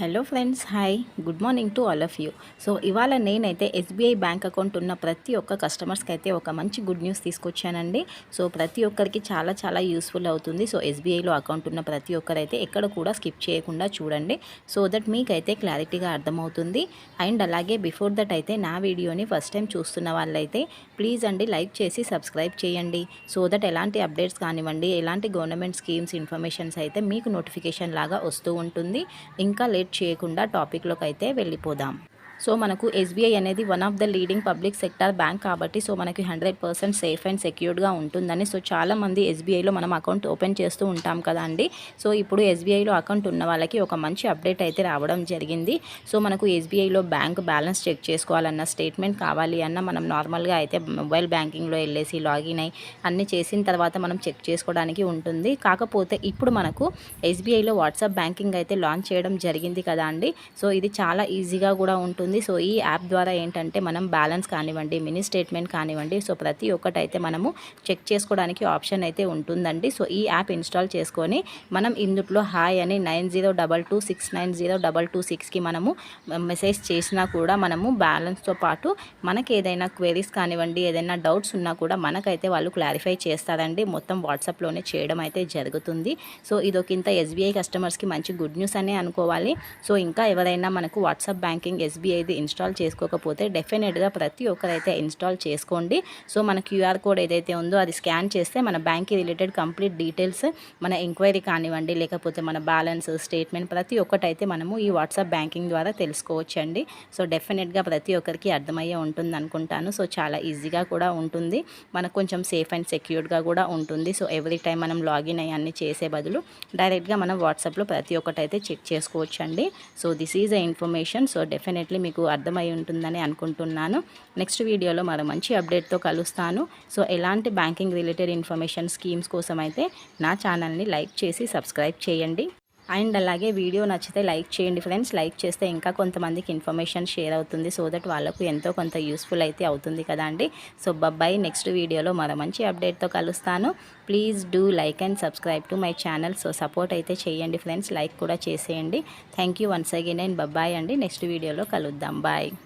Hello friends hi good morning to all of you so ఇవాళ నేనైతే SBI bank account ఉన్న ప్రతి ఒక్క కస్టమర్స్కి అయితే ఒక మంచి గుడ్ న్యూస్ తీసుకొచ్చానండి. సో ప్రతి ఒక్కరికి చాలా చాలా యూస్ఫుల్ అవుతుంది. సో ఎస్బీఐలో అకౌంట్ ఉన్న ప్రతి ఒక్కరైతే ఎక్కడ కూడా స్కిప్ చేయకుండా చూడండి. సో దట్ మీకైతే క్లారిటీగా అర్థమవుతుంది. అండ్ అలాగే బిఫోర్ దట్ అయితే నా వీడియోని ఫస్ట్ టైం చూస్తున్న వాళ్ళైతే ప్లీజ్ అండి లైక్ చేసి సబ్స్క్రైబ్ చేయండి. సో దట్ ఎలాంటి అప్డేట్స్ కానివ్వండి ఎలాంటి గవర్నమెంట్ స్కీమ్స్ ఇన్ఫర్మేషన్స్ అయితే మీకు నోటిఫికేషన్ లాగా వస్తూ ఉంటుంది. ఇంకా లేట్ చేయకుండా టాపిక్లోకి అయితే వెళ్ళిపోదాం. సో మనకు ఎస్బీఐ అనేది one of the leading public sector bank కాబట్టి సో మనకి హండ్రెడ్ పర్సెంట్ సేఫ్ అండ్ సెక్యూర్డ్గా ఉంటుందని. సో చాలామంది ఎస్బీఐలో మనం అకౌంట్ ఓపెన్ చేస్తూ ఉంటాం కదా అండి. సో ఇప్పుడు ఎస్బీఐలో అకౌంట్ ఉన్న వాళ్ళకి ఒక మంచి అప్డేట్ అయితే రావడం జరిగింది. సో మనకు ఎస్బీఐలో బ్యాంక్ బ్యాలెన్స్ చెక్ చేసుకోవాలన్న స్టేట్మెంట్ కావాలి అన్న మనం నార్మల్గా అయితే మొబైల్ బ్యాంకింగ్లో వెళ్ళేసి లాగిన్ అయ్యి అన్ని చేసిన తర్వాత మనం చెక్ చేసుకోవడానికి ఉంటుంది. కాకపోతే ఇప్పుడు మనకు ఎస్బీఐలో వాట్సాప్ బ్యాంకింగ్ అయితే లాంచ్ చేయడం జరిగింది కదా అండి. సో ఇది చాలా ఈజీగా కూడా ఉంటుంది. ఉంటుంది సో ఈ యాప్ ద్వారా ఏంటంటే మనం బ్యాలెన్స్ కానివ్వండి మినీ స్టేట్మెంట్ కానివ్వండి సో ప్రతి ఒక్కటైతే మనము చెక్ చేసుకోవడానికి ఆప్షన్ అయితే ఉంటుందండి. సో ఈ యాప్ ఇన్స్టాల్ చేసుకొని మనం ఇందుట్లో హాయ్ అని nine zero double two six nine zero double two సిక్స్కి మనము మెసేజ్ చేసినా కూడా మనము బ్యాలెన్స్తో పాటు మనకి ఏదైనా క్వెరీస్ కానివ్వండి ఏదైనా డౌట్స్ ఉన్నా కూడా మనకైతే వాళ్ళు క్లారిఫై చేస్తారండి. మొత్తం వాట్సాప్లోనే చేయడం అయితే జరుగుతుంది. సో ఇదొకింత ఎస్బీఐ కస్టమర్స్కి మంచి గుడ్ న్యూస్ అనే అనుకోవాలి. సో ఇంకా ఎవరైనా మనకు వాట్సాప్ బ్యాంకింగ్ ఎస్బీఐ ఏది ఇన్స్టాల్ చేసుకోకపోతే డెఫినెట్గా ప్రతి ఒక్కరైతే ఇన్స్టాల్ చేసుకోండి. సో మన క్యూఆర్ కోడ్ ఏదైతే ఉందో అది స్కాన్ చేస్తే మన బ్యాంక్కి రిలేటెడ్ కంప్లీట్ డీటెయిల్స్ మన ఎంక్వైరీ కానివ్వండి లేకపోతే మన బ్యాలెన్స్ స్టేట్మెంట్ ప్రతి ఒక్కటైతే మనము ఈ వాట్సాప్ బ్యాంకింగ్ ద్వారా తెలుసుకోవచ్చండి. సో డెఫినెట్గా ప్రతి ఒక్కరికి అర్థమయ్యే ఉంటుంది అనుకుంటాను. సో చాలా ఈజీగా కూడా ఉంటుంది. మనకు కొంచెం సేఫ్ అండ్ సెక్యూర్డ్గా కూడా ఉంటుంది. సో ఎవ్రీ టైం మనం లాగిన్ అయ్యి అన్ని చేసే బదులు డైరెక్ట్గా మనం వాట్సాప్లో ప్రతి ఒక్కటైతే చెక్ చేసుకోవచ్చండి. So this is a information so definitely మీకు అర్థమై ఉంటుందని అనుకుంటున్నాను. నెక్స్ట్ వీడియోలో మరో మంచి అప్డేట్తో కలుస్తాను. సో ఎలాంటి బ్యాంకింగ్ రిలేటెడ్ ఇన్ఫర్మేషన్ స్కీమ్స్ కోసం అయితే నా ఛానల్ని లైక్ చేసి సబ్స్క్రైబ్ చేయండి. అండ్ అలాగే వీడియో నచ్చితే లైక్ చేయండి ఫ్రెండ్స్. లైక్ చేస్తే ఇంకా కొంతమందికి ఇన్ఫర్మేషన్ షేర్ అవుతుంది. సో దట్ వాళ్ళకు ఎంతో కొంత యూస్ఫుల్ అయితే అవుతుంది కదా అండి. సో బబ్బాయి నెక్స్ట్ వీడియోలో మరో మంచి అప్డేట్తో కలుస్తాను. Please do like and subscribe to my channel. So support అయితే చేయండి ఫ్రెండ్స్. లైక్ కూడా చేసేయండి. Thank you once again and bye bye అండి. నెక్స్ట్ వీడియోలో కలుద్దాం. బాయ్.